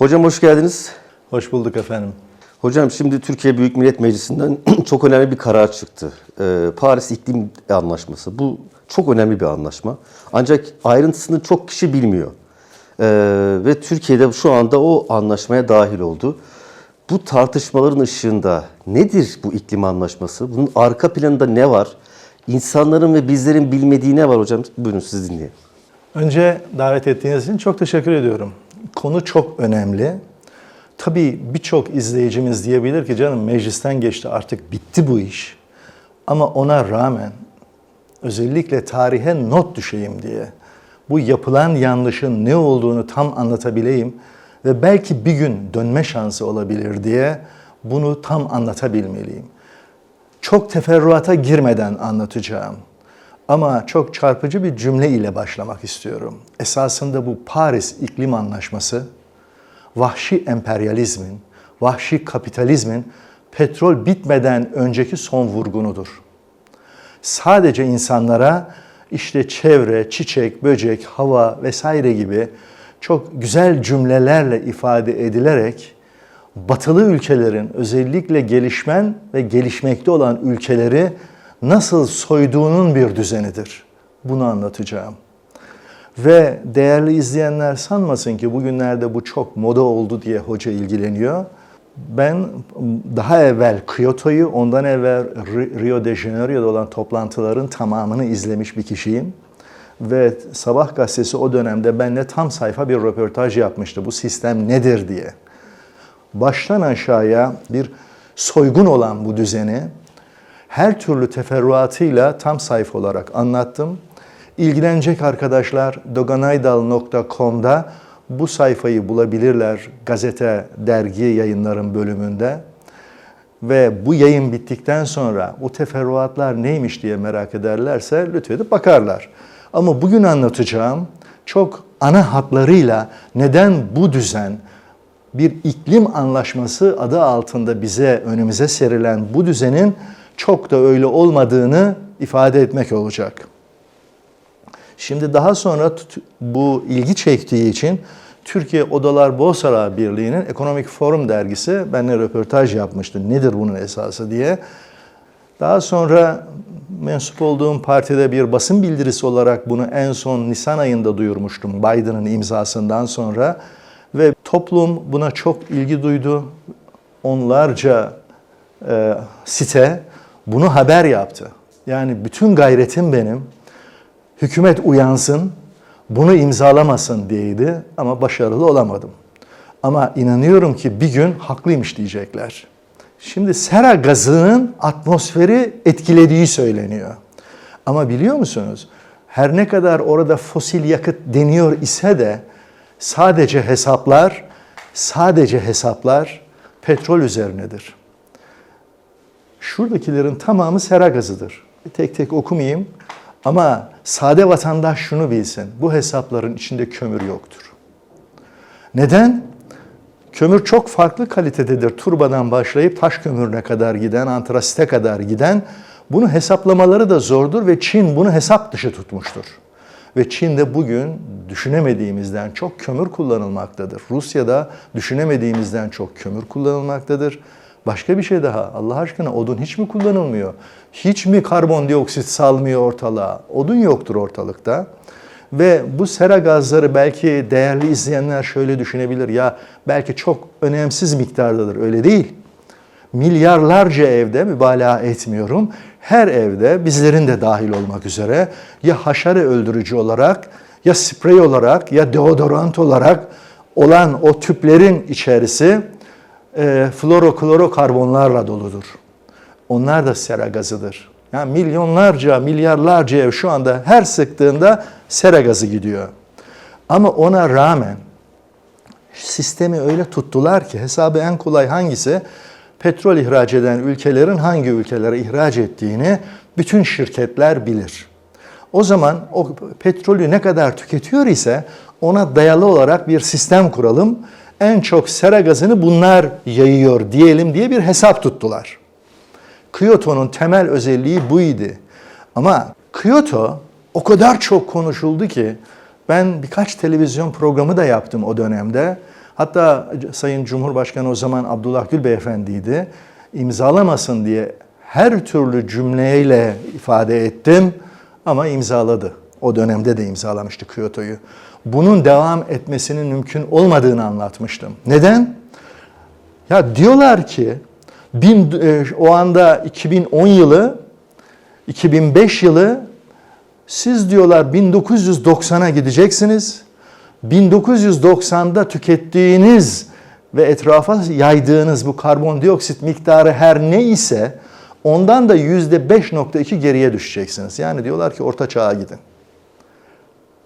Hocam hoş geldiniz. Hoş bulduk efendim. Hocam şimdi Türkiye Büyük Millet Meclisi'nden çok önemli bir karar çıktı. Ee, Paris İklim Anlaşması. Bu çok önemli bir anlaşma. Ancak ayrıntısını çok kişi bilmiyor. Ee, ve Türkiye'de şu anda o anlaşmaya dahil oldu. Bu tartışmaların ışığında nedir bu iklim anlaşması? Bunun arka planında ne var? İnsanların ve bizlerin bilmediği ne var hocam? Buyurun siz dinleyin. Önce davet ettiğiniz için çok teşekkür ediyorum. Konu çok önemli. Tabii birçok izleyicimiz diyebilir ki canım meclisten geçti artık bitti bu iş. Ama ona rağmen özellikle tarihe not düşeyim diye bu yapılan yanlışın ne olduğunu tam anlatabileyim ve belki bir gün dönme şansı olabilir diye bunu tam anlatabilmeliyim. Çok teferruata girmeden anlatacağım. Ama çok çarpıcı bir cümle ile başlamak istiyorum. Esasında bu Paris İklim Anlaşması vahşi emperyalizmin, vahşi kapitalizmin petrol bitmeden önceki son vurgunudur. Sadece insanlara işte çevre, çiçek, böcek, hava vesaire gibi çok güzel cümlelerle ifade edilerek batılı ülkelerin özellikle gelişmen ve gelişmekte olan ülkeleri nasıl soyduğunun bir düzenidir. Bunu anlatacağım. Ve değerli izleyenler sanmasın ki bugünlerde bu çok moda oldu diye hoca ilgileniyor. Ben daha evvel Kyoto'yu, ondan evvel Rio de Janeiro'da olan toplantıların tamamını izlemiş bir kişiyim. Ve Sabah gazetesi o dönemde benimle tam sayfa bir röportaj yapmıştı. Bu sistem nedir diye. Baştan aşağıya bir soygun olan bu düzeni her türlü teferruatıyla tam sayfa olarak anlattım. İlgilenecek arkadaşlar doganaydal.com'da bu sayfayı bulabilirler gazete, dergi yayınların bölümünde. Ve bu yayın bittikten sonra bu teferruatlar neymiş diye merak ederlerse lütfedip bakarlar. Ama bugün anlatacağım çok ana hatlarıyla neden bu düzen bir iklim anlaşması adı altında bize önümüze serilen bu düzenin çok da öyle olmadığını ifade etmek olacak. Şimdi daha sonra bu ilgi çektiği için Türkiye Odalar Borsalar Birliği'nin Ekonomik Forum dergisi benimle röportaj yapmıştı. Nedir bunun esası diye. Daha sonra mensup olduğum partide bir basın bildirisi olarak bunu en son Nisan ayında duyurmuştum Biden'ın imzasından sonra. Ve toplum buna çok ilgi duydu. Onlarca e, site bunu haber yaptı. Yani bütün gayretim benim hükümet uyansın, bunu imzalamasın diyeydi ama başarılı olamadım. Ama inanıyorum ki bir gün haklıymış diyecekler. Şimdi sera gazının atmosferi etkilediği söyleniyor. Ama biliyor musunuz? Her ne kadar orada fosil yakıt deniyor ise de sadece hesaplar, sadece hesaplar petrol üzerinedir. Şuradakilerin tamamı sera gazıdır. Tek tek okumayayım ama sade vatandaş şunu bilsin. Bu hesapların içinde kömür yoktur. Neden? Kömür çok farklı kalitededir. Turbadan başlayıp taş kömürüne kadar giden, antrasite kadar giden. Bunu hesaplamaları da zordur ve Çin bunu hesap dışı tutmuştur. Ve Çin'de bugün düşünemediğimizden çok kömür kullanılmaktadır. Rusya'da düşünemediğimizden çok kömür kullanılmaktadır. Başka bir şey daha. Allah aşkına odun hiç mi kullanılmıyor? Hiç mi karbondioksit salmıyor ortalığa? Odun yoktur ortalıkta. Ve bu sera gazları belki değerli izleyenler şöyle düşünebilir. Ya belki çok önemsiz miktardadır. Öyle değil. Milyarlarca evde mübalağa etmiyorum. Her evde bizlerin de dahil olmak üzere ya haşere öldürücü olarak ya sprey olarak ya deodorant olarak olan o tüplerin içerisi e, floroklorokarbonlarla doludur. Onlar da sera gazıdır. Yani milyonlarca, milyarlarca ev şu anda her sıktığında sera gazı gidiyor. Ama ona rağmen sistemi öyle tuttular ki hesabı en kolay hangisi? Petrol ihraç eden ülkelerin hangi ülkelere ihraç ettiğini bütün şirketler bilir. O zaman o petrolü ne kadar tüketiyor ise ona dayalı olarak bir sistem kuralım. En çok sera gazını bunlar yayıyor diyelim diye bir hesap tuttular. Kyoto'nun temel özelliği buydu. Ama Kyoto o kadar çok konuşuldu ki ben birkaç televizyon programı da yaptım o dönemde. Hatta Sayın Cumhurbaşkanı o zaman Abdullah Gül Beyefendi'ydi. İmzalamasın diye her türlü cümleyle ifade ettim ama imzaladı. O dönemde de imzalamıştı Kyoto'yu. Bunun devam etmesinin mümkün olmadığını anlatmıştım. Neden? Ya diyorlar ki bin, e, o anda 2010 yılı 2005 yılı siz diyorlar 1990'a gideceksiniz. 1990'da tükettiğiniz ve etrafa yaydığınız bu karbondioksit miktarı her ne ise ondan da %5.2 geriye düşeceksiniz. Yani diyorlar ki orta çağa gidin.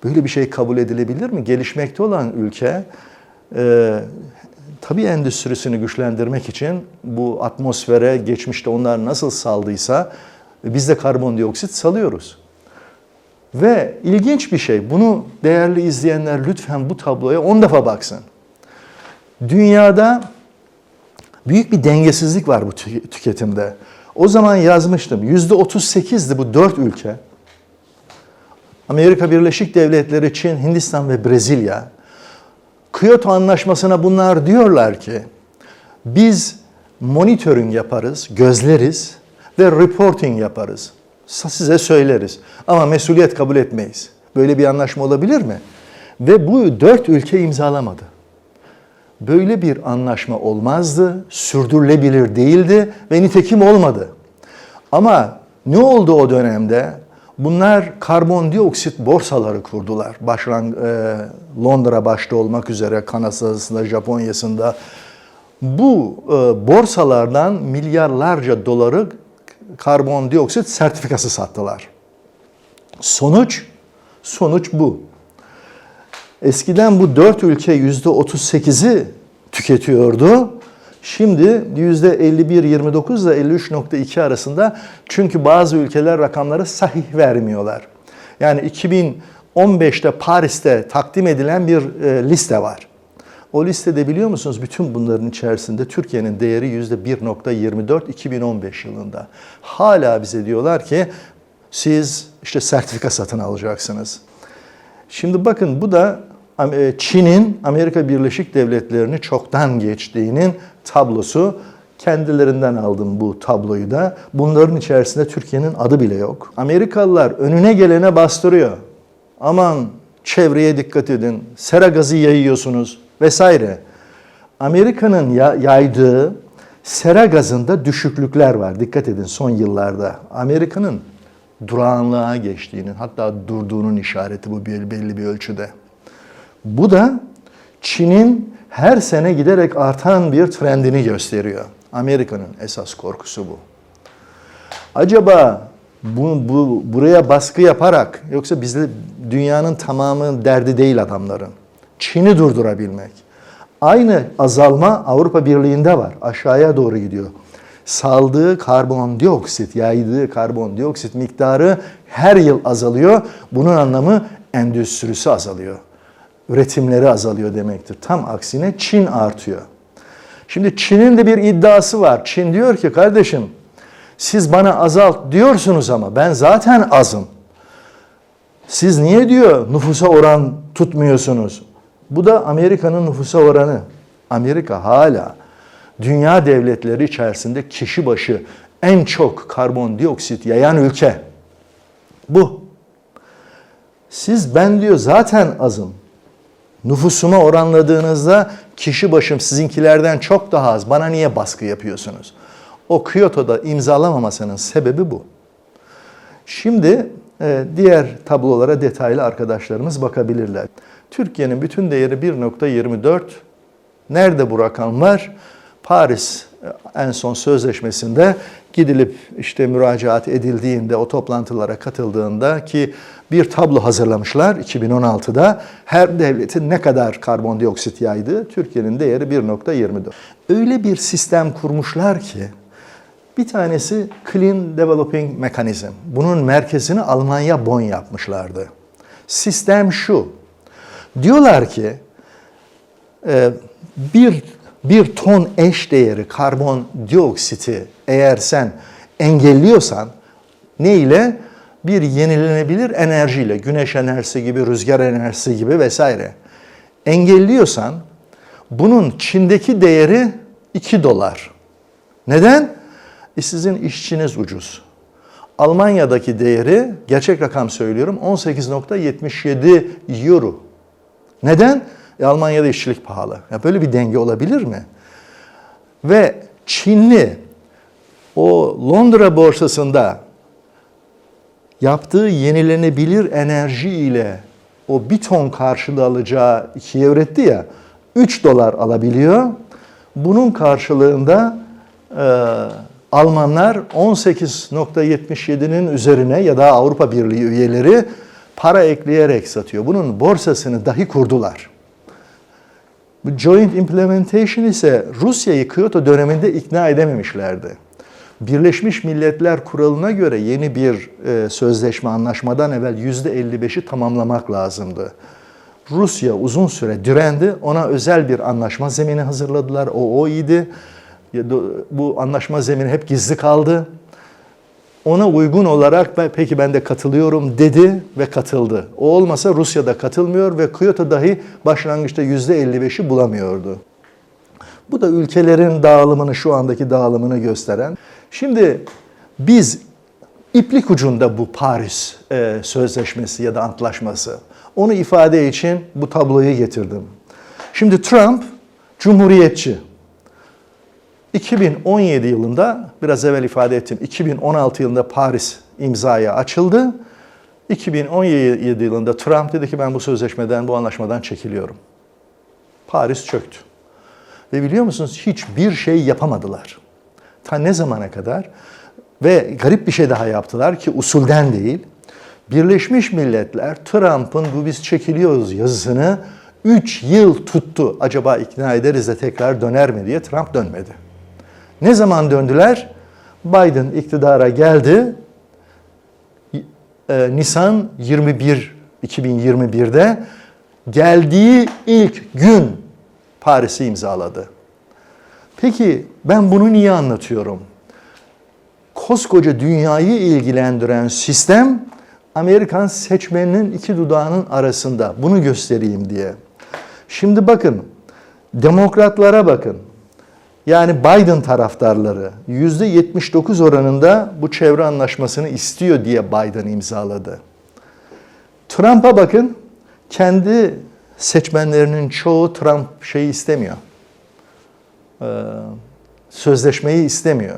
Böyle bir şey kabul edilebilir mi? Gelişmekte olan ülke e, tabii endüstrisini güçlendirmek için bu atmosfere geçmişte onlar nasıl saldıysa biz de karbondioksit salıyoruz. Ve ilginç bir şey, bunu değerli izleyenler lütfen bu tabloya 10 defa baksın. Dünyada büyük bir dengesizlik var bu tü- tüketimde. O zaman yazmıştım, %38'di bu dört ülke. Amerika Birleşik Devletleri, Çin, Hindistan ve Brezilya. Kyoto Anlaşması'na bunlar diyorlar ki biz monitoring yaparız, gözleriz ve reporting yaparız. Size söyleriz ama mesuliyet kabul etmeyiz. Böyle bir anlaşma olabilir mi? Ve bu dört ülke imzalamadı. Böyle bir anlaşma olmazdı, sürdürülebilir değildi ve nitekim olmadı. Ama ne oldu o dönemde? Bunlar karbondioksit borsaları kurdular. Başlan, e, Londra başta olmak üzere Kanada'sında, Japonya'sında. Bu e, borsalardan milyarlarca doları karbondioksit sertifikası sattılar. Sonuç, sonuç bu. Eskiden bu dört ülke yüzde 38'i tüketiyordu. Şimdi yüzde 51-29 ile 53.2 arasında çünkü bazı ülkeler rakamları sahih vermiyorlar. Yani 2015'te Paris'te takdim edilen bir e, liste var. O listede biliyor musunuz bütün bunların içerisinde Türkiye'nin değeri yüzde 1.24 2015 yılında. Hala bize diyorlar ki siz işte sertifika satın alacaksınız. Şimdi bakın bu da Çin'in Amerika Birleşik Devletleri'ni çoktan geçtiğinin tablosu. Kendilerinden aldım bu tabloyu da. Bunların içerisinde Türkiye'nin adı bile yok. Amerikalılar önüne gelene bastırıyor. Aman çevreye dikkat edin, sera gazı yayıyorsunuz vesaire. Amerika'nın ya- yaydığı sera gazında düşüklükler var. Dikkat edin son yıllarda. Amerika'nın durağanlığa geçtiğinin hatta durduğunun işareti bu belli bir ölçüde. Bu da Çin'in her sene giderek artan bir trendini gösteriyor. Amerika'nın esas korkusu bu. Acaba bu, bu buraya baskı yaparak yoksa bizde dünyanın tamamı derdi değil adamların. Çin'i durdurabilmek. Aynı azalma Avrupa Birliği'nde var. Aşağıya doğru gidiyor. Saldığı karbondioksit, yaydığı karbondioksit miktarı her yıl azalıyor. Bunun anlamı endüstrisi azalıyor. Üretimleri azalıyor demektir. Tam aksine Çin artıyor. Şimdi Çin'in de bir iddiası var. Çin diyor ki kardeşim siz bana azalt diyorsunuz ama ben zaten azım. Siz niye diyor nüfusa oran tutmuyorsunuz? Bu da Amerika'nın nüfusa oranı. Amerika hala dünya devletleri içerisinde kişi başı en çok karbondioksit yayan ülke. Bu. Siz ben diyor zaten azım. Nüfusuma oranladığınızda kişi başım sizinkilerden çok daha az. Bana niye baskı yapıyorsunuz? O Kyoto'da imzalamamasının sebebi bu. Şimdi e, diğer tablolara detaylı arkadaşlarımız bakabilirler. Türkiye'nin bütün değeri 1.24. Nerede bu rakamlar? Paris e, en son sözleşmesinde gidilip işte müracaat edildiğinde o toplantılara katıldığında ki bir tablo hazırlamışlar 2016'da her devletin ne kadar karbondioksit yaydığı Türkiye'nin değeri 1.24. Öyle bir sistem kurmuşlar ki bir tanesi Clean Developing Mechanism. Bunun merkezini Almanya Bonn yapmışlardı. Sistem şu. Diyorlar ki e, bir bir ton eş değeri karbondioksiti eğer sen engelliyorsan ne ile? Bir yenilenebilir enerjiyle, güneş enerjisi gibi, rüzgar enerjisi gibi vesaire engelliyorsan Bunun Çin'deki değeri 2 dolar. Neden? E sizin işçiniz ucuz. Almanya'daki değeri, gerçek rakam söylüyorum, 18.77 euro. Neden? E Almanya'da işçilik pahalı. Ya böyle bir denge olabilir mi? Ve Çinli o Londra borsasında yaptığı yenilenebilir enerji ile o bir ton karşılığı alacağı ikiye üretti ya 3 dolar alabiliyor. Bunun karşılığında e, Almanlar 18.77'nin üzerine ya da Avrupa Birliği üyeleri para ekleyerek satıyor. Bunun borsasını dahi kurdular. Joint implementation ise Rusya'yı Kyoto döneminde ikna edememişlerdi. Birleşmiş Milletler Kuralı'na göre yeni bir e, sözleşme anlaşmadan evvel %55'i tamamlamak lazımdı. Rusya uzun süre direndi. Ona özel bir anlaşma zemini hazırladılar. O o do- Bu anlaşma zemini hep gizli kaldı. Ona uygun olarak ben, peki ben de katılıyorum dedi ve katıldı. O olmasa Rusya da katılmıyor ve Kyoto dahi başlangıçta %55'i bulamıyordu. Bu da ülkelerin dağılımını, şu andaki dağılımını gösteren. Şimdi biz iplik ucunda bu Paris e, Sözleşmesi ya da antlaşması. Onu ifade için bu tabloyu getirdim. Şimdi Trump cumhuriyetçi. 2017 yılında biraz evvel ifade ettim. 2016 yılında Paris imzaya açıldı. 2017 yılında Trump dedi ki ben bu sözleşmeden, bu anlaşmadan çekiliyorum. Paris çöktü. Ve biliyor musunuz hiçbir şey yapamadılar. Ta ne zamana kadar? Ve garip bir şey daha yaptılar ki usulden değil. Birleşmiş Milletler Trump'ın bu biz çekiliyoruz yazısını 3 yıl tuttu. Acaba ikna ederiz de tekrar döner mi diye Trump dönmedi. Ne zaman döndüler? Biden iktidara geldi. Ee, Nisan 21 2021'de geldiği ilk gün Paris'i imzaladı. Peki ben bunu niye anlatıyorum? Koskoca dünyayı ilgilendiren sistem Amerikan seçmeninin iki dudağının arasında. Bunu göstereyim diye. Şimdi bakın, demokratlara bakın. Yani Biden taraftarları %79 oranında bu çevre anlaşmasını istiyor diye Biden imzaladı. Trump'a bakın, kendi seçmenlerinin çoğu Trump şeyi istemiyor. Ee, sözleşmeyi istemiyor.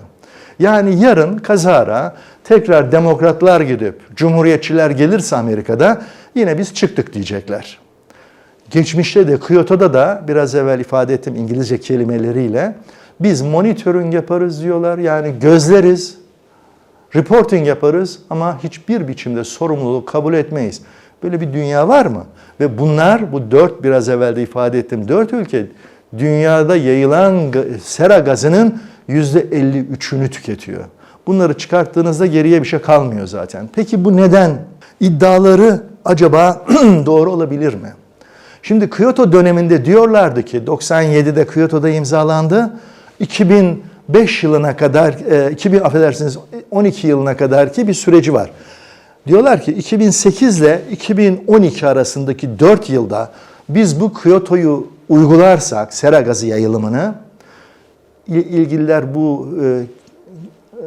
Yani yarın kazara tekrar demokratlar gidip cumhuriyetçiler gelirse Amerika'da yine biz çıktık diyecekler. Geçmişte de Kyoto'da da biraz evvel ifade ettim İngilizce kelimeleriyle biz monitoring yaparız diyorlar. Yani gözleriz, reporting yaparız ama hiçbir biçimde sorumluluğu kabul etmeyiz. Böyle bir dünya var mı? Ve bunlar bu dört biraz evvel de ifade ettim dört ülke dünyada yayılan sera gazının yüzde 53'ünü tüketiyor. Bunları çıkarttığınızda geriye bir şey kalmıyor zaten. Peki bu neden? İddiaları acaba doğru olabilir mi? Şimdi Kyoto döneminde diyorlardı ki 97'de Kyoto'da imzalandı. 2005 yılına kadar, e, 2000 affedersiniz 12 yılına kadar ki bir süreci var. Diyorlar ki 2008 ile 2012 arasındaki 4 yılda biz bu Kyoto'yu uygularsak sera gazı yayılımını il- ilgililer bu e,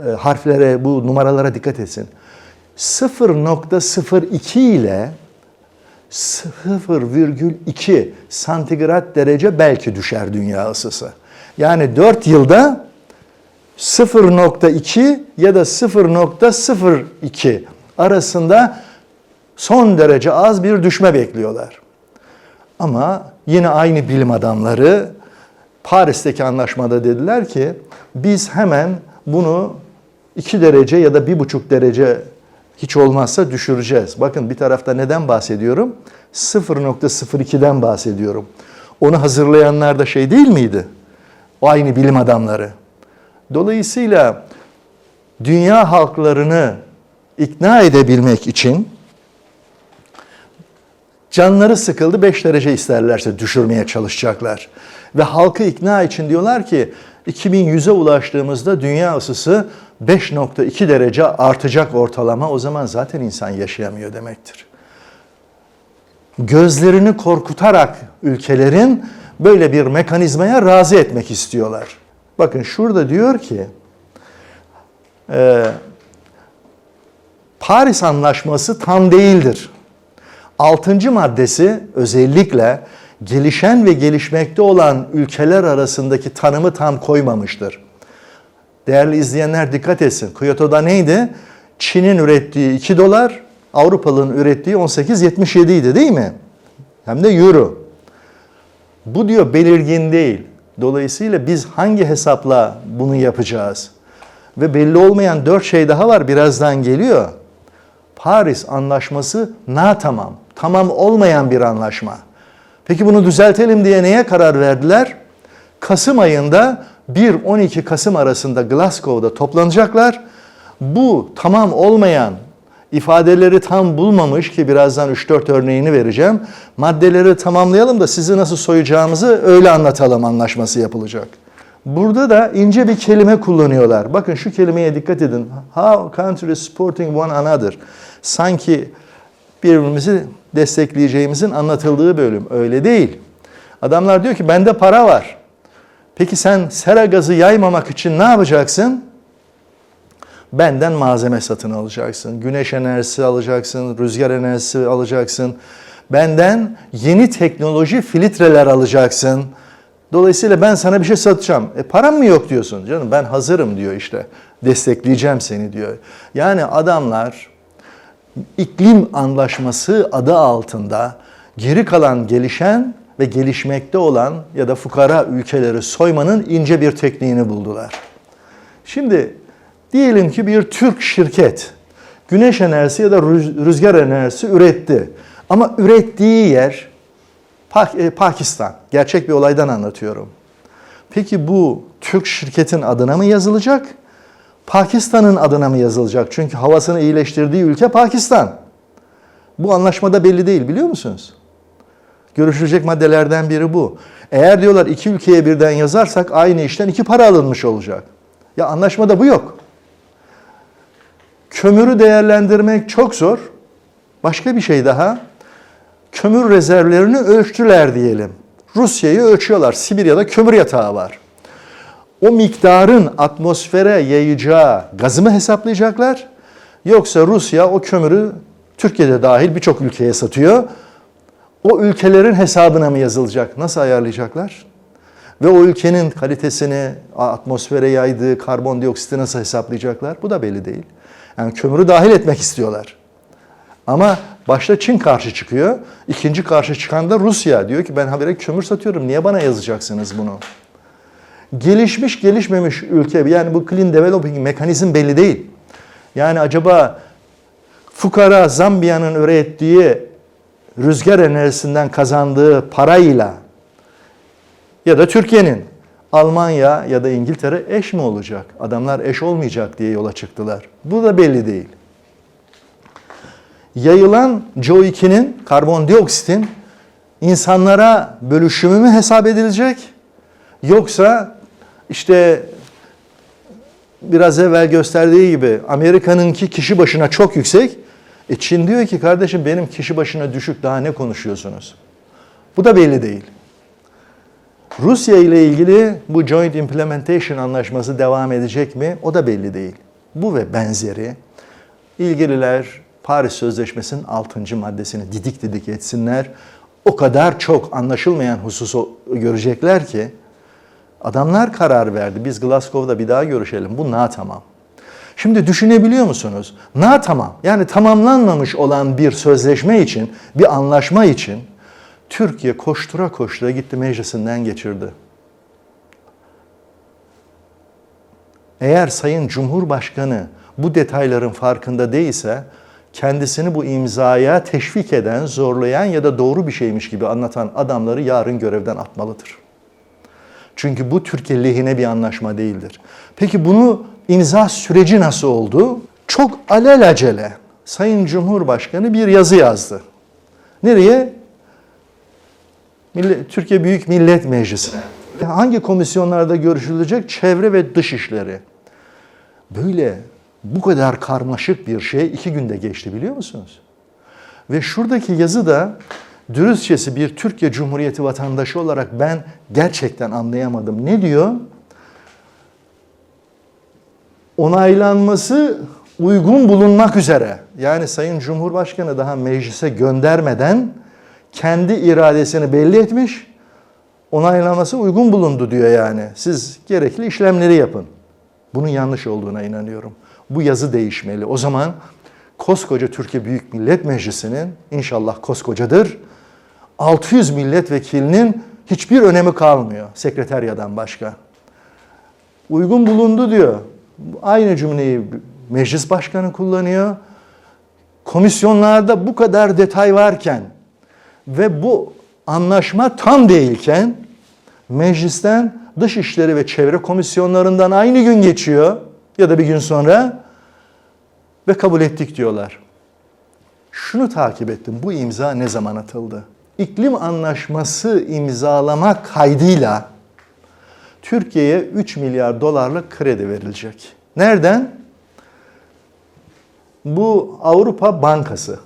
e, harflere, bu numaralara dikkat etsin. 0.02 ile 0,2 santigrat derece belki düşer dünya ısısı. Yani 4 yılda 0.2 ya da 0.02 arasında son derece az bir düşme bekliyorlar. Ama yine aynı bilim adamları Paris'teki anlaşmada dediler ki biz hemen bunu 2 derece ya da 1,5 derece hiç olmazsa düşüreceğiz. Bakın bir tarafta neden bahsediyorum? 0.02'den bahsediyorum. Onu hazırlayanlar da şey değil miydi? O aynı bilim adamları. Dolayısıyla dünya halklarını ikna edebilmek için canları sıkıldı 5 derece isterlerse düşürmeye çalışacaklar. Ve halkı ikna için diyorlar ki 2100'e ulaştığımızda dünya ısısı 5.2 derece artacak ortalama o zaman zaten insan yaşayamıyor demektir. Gözlerini korkutarak ülkelerin böyle bir mekanizmaya razı etmek istiyorlar. Bakın şurada diyor ki e, Paris Anlaşması tam değildir. Altıncı maddesi özellikle gelişen ve gelişmekte olan ülkeler arasındaki tanımı tam koymamıştır. Değerli izleyenler dikkat etsin. Kyoto'da neydi? Çin'in ürettiği 2 dolar, Avrupalı'nın ürettiği 18.77 idi değil mi? Hem de euro. Bu diyor belirgin değil. Dolayısıyla biz hangi hesapla bunu yapacağız? Ve belli olmayan dört şey daha var birazdan geliyor. Paris Anlaşması na tamam. Tamam olmayan bir anlaşma. Peki bunu düzeltelim diye neye karar verdiler? Kasım ayında 1-12 Kasım arasında Glasgow'da toplanacaklar. Bu tamam olmayan ifadeleri tam bulmamış ki birazdan 3-4 örneğini vereceğim. Maddeleri tamamlayalım da sizi nasıl soyacağımızı öyle anlatalım anlaşması yapılacak. Burada da ince bir kelime kullanıyorlar. Bakın şu kelimeye dikkat edin. How countries supporting one another. Sanki birbirimizi destekleyeceğimizin anlatıldığı bölüm. Öyle değil. Adamlar diyor ki bende para var. Peki sen sera gazı yaymamak için ne yapacaksın? Benden malzeme satın alacaksın. Güneş enerjisi alacaksın, rüzgar enerjisi alacaksın. Benden yeni teknoloji filtreler alacaksın. Dolayısıyla ben sana bir şey satacağım. E param mı yok diyorsun canım ben hazırım diyor işte. Destekleyeceğim seni diyor. Yani adamlar iklim anlaşması adı altında geri kalan gelişen ve gelişmekte olan ya da fukara ülkeleri soymanın ince bir tekniğini buldular. Şimdi diyelim ki bir Türk şirket güneş enerjisi ya da rüz- rüzgar enerjisi üretti. Ama ürettiği yer e, Pakistan. Gerçek bir olaydan anlatıyorum. Peki bu Türk şirketin adına mı yazılacak? Pakistan'ın adına mı yazılacak? Çünkü havasını iyileştirdiği ülke Pakistan. Bu anlaşmada belli değil biliyor musunuz? Görüşülecek maddelerden biri bu. Eğer diyorlar iki ülkeye birden yazarsak aynı işten iki para alınmış olacak. Ya anlaşmada bu yok. Kömürü değerlendirmek çok zor. Başka bir şey daha. Kömür rezervlerini ölçtüler diyelim. Rusya'yı ölçüyorlar. Sibirya'da kömür yatağı var. O miktarın atmosfere yayacağı gazı mı hesaplayacaklar? Yoksa Rusya o kömürü Türkiye'de dahil birçok ülkeye satıyor. O ülkelerin hesabına mı yazılacak? Nasıl ayarlayacaklar? Ve o ülkenin kalitesini, atmosfere yaydığı karbondioksiti nasıl hesaplayacaklar? Bu da belli değil. Yani kömürü dahil etmek istiyorlar. Ama başta Çin karşı çıkıyor. İkinci karşı çıkan da Rusya. Diyor ki ben habire kömür satıyorum. Niye bana yazacaksınız bunu? Gelişmiş gelişmemiş ülke yani bu clean developing mekanizm belli değil. Yani acaba fukara Zambiya'nın ürettiği rüzgar enerjisinden kazandığı parayla ya da Türkiye'nin Almanya ya da İngiltere eş mi olacak? Adamlar eş olmayacak diye yola çıktılar. Bu da belli değil. Yayılan CO2'nin, karbondioksitin insanlara bölüşümü mü hesap edilecek? Yoksa işte biraz evvel gösterdiği gibi Amerika'nınki kişi başına çok yüksek. E Çin diyor ki kardeşim benim kişi başına düşük daha ne konuşuyorsunuz? Bu da belli değil. Rusya ile ilgili bu Joint Implementation Anlaşması devam edecek mi? O da belli değil. Bu ve benzeri ilgililer Paris Sözleşmesi'nin 6. maddesini didik didik etsinler. O kadar çok anlaşılmayan hususu görecekler ki adamlar karar verdi. Biz Glasgow'da bir daha görüşelim. Bu na tamam. Şimdi düşünebiliyor musunuz? Na tamam. Yani tamamlanmamış olan bir sözleşme için, bir anlaşma için Türkiye koştura koştura gitti meclisinden geçirdi. Eğer Sayın Cumhurbaşkanı bu detayların farkında değilse kendisini bu imzaya teşvik eden, zorlayan ya da doğru bir şeymiş gibi anlatan adamları yarın görevden atmalıdır. Çünkü bu Türkiye lehine bir anlaşma değildir. Peki bunu imza süreci nasıl oldu? Çok alelacele Sayın Cumhurbaşkanı bir yazı yazdı. Nereye? Türkiye Büyük Millet Meclisi'ne. Hangi komisyonlarda görüşülecek? Çevre ve Dışişleri. Böyle bu kadar karmaşık bir şey iki günde geçti biliyor musunuz? Ve şuradaki yazı da Dürüstçesi bir Türkiye Cumhuriyeti vatandaşı olarak ben gerçekten anlayamadım. Ne diyor? Onaylanması uygun bulunmak üzere. Yani Sayın Cumhurbaşkanı daha meclise göndermeden kendi iradesini belli etmiş. Onaylanması uygun bulundu diyor yani. Siz gerekli işlemleri yapın. Bunun yanlış olduğuna inanıyorum. Bu yazı değişmeli. O zaman koskoca Türkiye Büyük Millet Meclisi'nin inşallah koskocadır. 600 milletvekilinin hiçbir önemi kalmıyor sekreteryadan başka. Uygun bulundu diyor. Aynı cümleyi meclis başkanı kullanıyor. Komisyonlarda bu kadar detay varken ve bu anlaşma tam değilken meclisten dışişleri ve çevre komisyonlarından aynı gün geçiyor ya da bir gün sonra ve kabul ettik diyorlar. Şunu takip ettim. Bu imza ne zaman atıldı? İklim anlaşması imzalamak kaydıyla Türkiye'ye 3 milyar dolarlık kredi verilecek. Nereden? Bu Avrupa Bankası.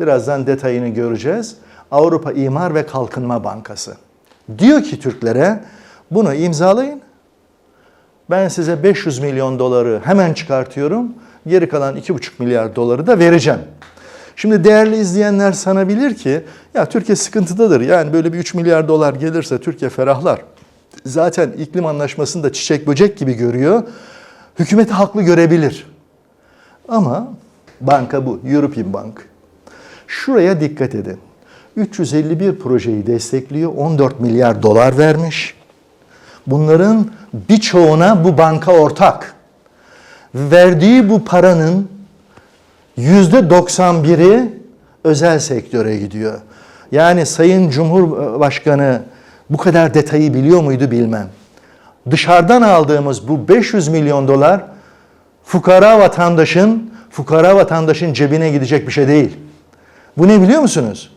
Birazdan detayını göreceğiz. Avrupa İmar ve Kalkınma Bankası. Diyor ki Türklere bunu imzalayın. Ben size 500 milyon doları hemen çıkartıyorum. Geri kalan 2,5 milyar doları da vereceğim. Şimdi değerli izleyenler sanabilir ki ya Türkiye sıkıntıdadır. Yani böyle bir 3 milyar dolar gelirse Türkiye ferahlar. Zaten iklim anlaşmasını da çiçek böcek gibi görüyor. Hükümeti haklı görebilir. Ama banka bu, European Bank. Şuraya dikkat edin. 351 projeyi destekliyor, 14 milyar dolar vermiş. Bunların birçoğuna bu banka ortak. Verdiği bu paranın %91'i özel sektöre gidiyor. Yani Sayın Cumhurbaşkanı bu kadar detayı biliyor muydu bilmem. Dışarıdan aldığımız bu 500 milyon dolar fukara vatandaşın fukara vatandaşın cebine gidecek bir şey değil. Bu ne biliyor musunuz?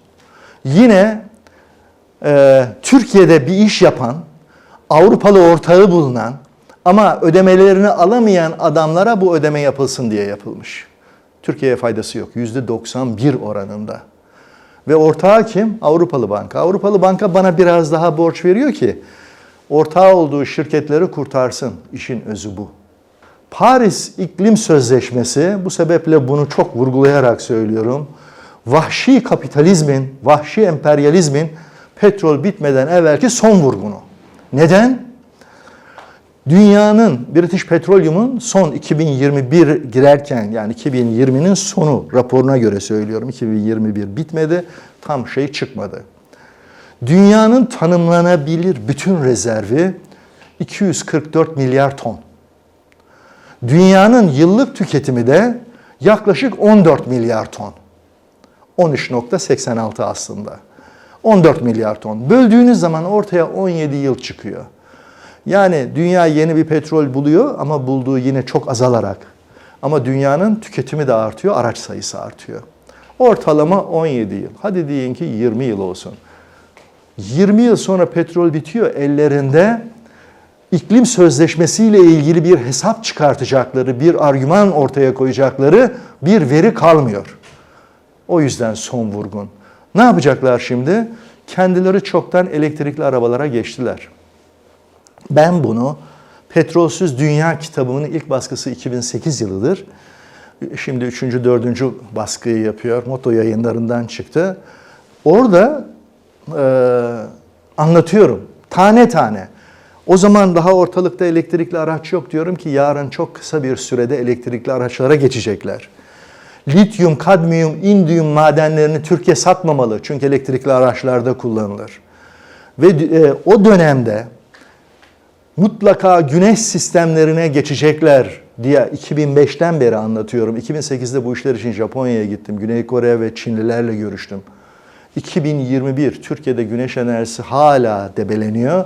Yine e, Türkiye'de bir iş yapan, Avrupalı ortağı bulunan ama ödemelerini alamayan adamlara bu ödeme yapılsın diye yapılmış. Türkiye'ye faydası yok. %91 oranında. Ve ortağı kim? Avrupalı banka. Avrupalı banka bana biraz daha borç veriyor ki ortağı olduğu şirketleri kurtarsın. İşin özü bu. Paris İklim Sözleşmesi, bu sebeple bunu çok vurgulayarak söylüyorum. Vahşi kapitalizmin, vahşi emperyalizmin petrol bitmeden evvelki son vurgunu. Neden? Dünyanın British Petroleum'un son 2021 girerken yani 2020'nin sonu raporuna göre söylüyorum. 2021 bitmedi, tam şey çıkmadı. Dünyanın tanımlanabilir bütün rezervi 244 milyar ton. Dünyanın yıllık tüketimi de yaklaşık 14 milyar ton. 13.86 aslında. 14 milyar ton. Böldüğünüz zaman ortaya 17 yıl çıkıyor. Yani dünya yeni bir petrol buluyor ama bulduğu yine çok azalarak. Ama dünyanın tüketimi de artıyor, araç sayısı artıyor. Ortalama 17 yıl. Hadi diyin ki 20 yıl olsun. 20 yıl sonra petrol bitiyor ellerinde iklim sözleşmesiyle ilgili bir hesap çıkartacakları, bir argüman ortaya koyacakları bir veri kalmıyor. O yüzden son vurgun. Ne yapacaklar şimdi? Kendileri çoktan elektrikli arabalara geçtiler. Ben bunu Petrolsüz Dünya kitabımın ilk baskısı 2008 yılıdır. Şimdi 3. 4. baskıyı yapıyor. Moto yayınlarından çıktı. Orada e, anlatıyorum tane tane. O zaman daha ortalıkta elektrikli araç yok diyorum ki yarın çok kısa bir sürede elektrikli araçlara geçecekler. Lityum, kadmiyum, indiyum madenlerini Türkiye satmamalı çünkü elektrikli araçlarda kullanılır. Ve e, o dönemde mutlaka güneş sistemlerine geçecekler diye 2005'ten beri anlatıyorum. 2008'de bu işler için Japonya'ya gittim. Güney Kore ve Çinlilerle görüştüm. 2021 Türkiye'de güneş enerjisi hala debeleniyor.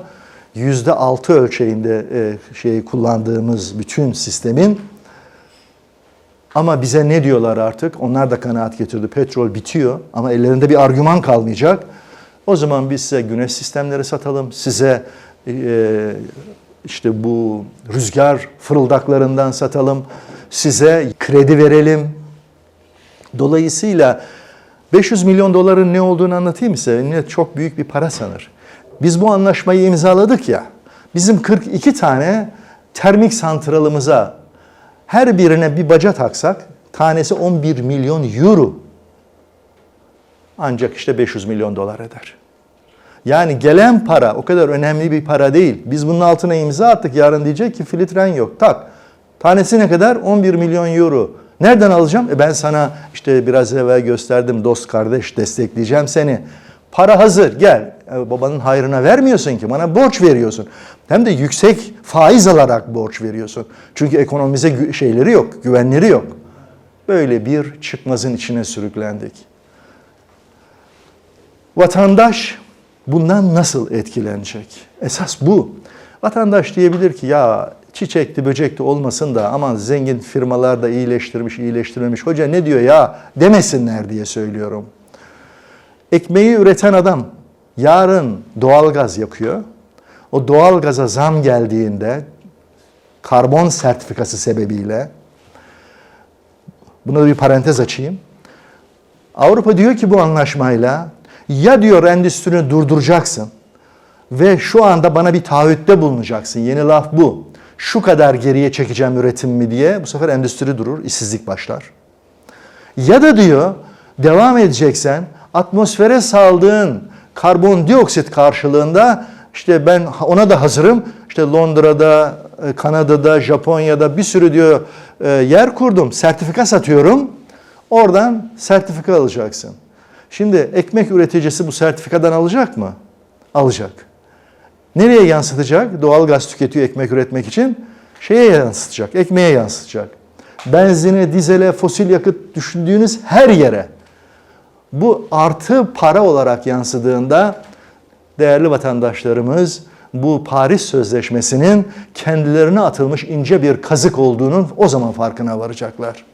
%6 ölçeğinde e, şey kullandığımız bütün sistemin ama bize ne diyorlar artık? Onlar da kanaat getirdi. Petrol bitiyor ama ellerinde bir argüman kalmayacak. O zaman biz size güneş sistemleri satalım. Size e, işte bu rüzgar fırıldaklarından satalım. Size kredi verelim. Dolayısıyla 500 milyon doların ne olduğunu anlatayım size. Millet çok büyük bir para sanır. Biz bu anlaşmayı imzaladık ya. Bizim 42 tane termik santralımıza her birine bir baca taksak tanesi 11 milyon euro. Ancak işte 500 milyon dolar eder. Yani gelen para o kadar önemli bir para değil. Biz bunun altına imza attık. Yarın diyecek ki filtren yok. Tak. Tanesi ne kadar? 11 milyon euro. Nereden alacağım? E ben sana işte biraz evvel gösterdim dost kardeş destekleyeceğim seni. Para hazır gel. E babanın hayrına vermiyorsun ki bana borç veriyorsun. Hem de yüksek faiz alarak borç veriyorsun. Çünkü ekonomize gü- şeyleri yok, güvenleri yok. Böyle bir çıkmazın içine sürüklendik. Vatandaş bundan nasıl etkilenecek? Esas bu. Vatandaş diyebilir ki ya çiçekti böcekti olmasın da aman zengin firmalar da iyileştirmiş iyileştirmemiş. Hoca ne diyor ya demesinler diye söylüyorum. Ekmeği üreten adam yarın doğalgaz yakıyor. O doğalgaza zam geldiğinde karbon sertifikası sebebiyle buna bir parantez açayım. Avrupa diyor ki bu anlaşmayla ya diyor endüstrini durduracaksın ve şu anda bana bir taahhütte bulunacaksın. Yeni laf bu. Şu kadar geriye çekeceğim üretimimi diye bu sefer endüstri durur, işsizlik başlar. Ya da diyor devam edeceksen atmosfere saldığın karbondioksit karşılığında işte ben ona da hazırım. İşte Londra'da, e, Kanada'da, Japonya'da bir sürü diyor e, yer kurdum. Sertifika satıyorum. Oradan sertifika alacaksın. Şimdi ekmek üreticisi bu sertifikadan alacak mı? Alacak. Nereye yansıtacak? Doğal gaz tüketiyor ekmek üretmek için. Şeye yansıtacak, ekmeğe yansıtacak. Benzine, dizele, fosil yakıt düşündüğünüz her yere. Bu artı para olarak yansıdığında değerli vatandaşlarımız bu Paris Sözleşmesi'nin kendilerine atılmış ince bir kazık olduğunun o zaman farkına varacaklar.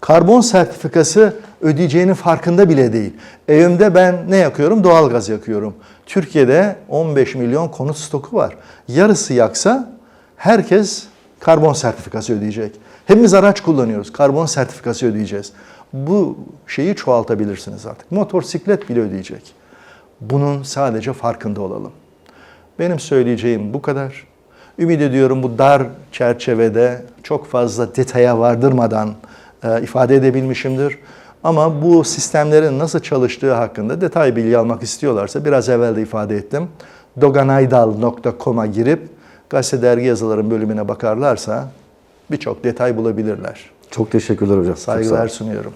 Karbon sertifikası ödeyeceğinin farkında bile değil. Evimde ben ne yakıyorum? Doğalgaz yakıyorum. Türkiye'de 15 milyon konut stoku var. Yarısı yaksa herkes karbon sertifikası ödeyecek. Hepimiz araç kullanıyoruz. Karbon sertifikası ödeyeceğiz. Bu şeyi çoğaltabilirsiniz artık. Motosiklet bile ödeyecek. Bunun sadece farkında olalım. Benim söyleyeceğim bu kadar. Ümit ediyorum bu dar çerçevede çok fazla detaya vardırmadan e, ifade edebilmişimdir. Ama bu sistemlerin nasıl çalıştığı hakkında detay bilgi almak istiyorlarsa biraz evvel de ifade ettim. doganaydal.com'a girip gazete dergi yazıların bölümüne bakarlarsa birçok detay bulabilirler. Çok teşekkürler hocam. Saygılar sunuyorum.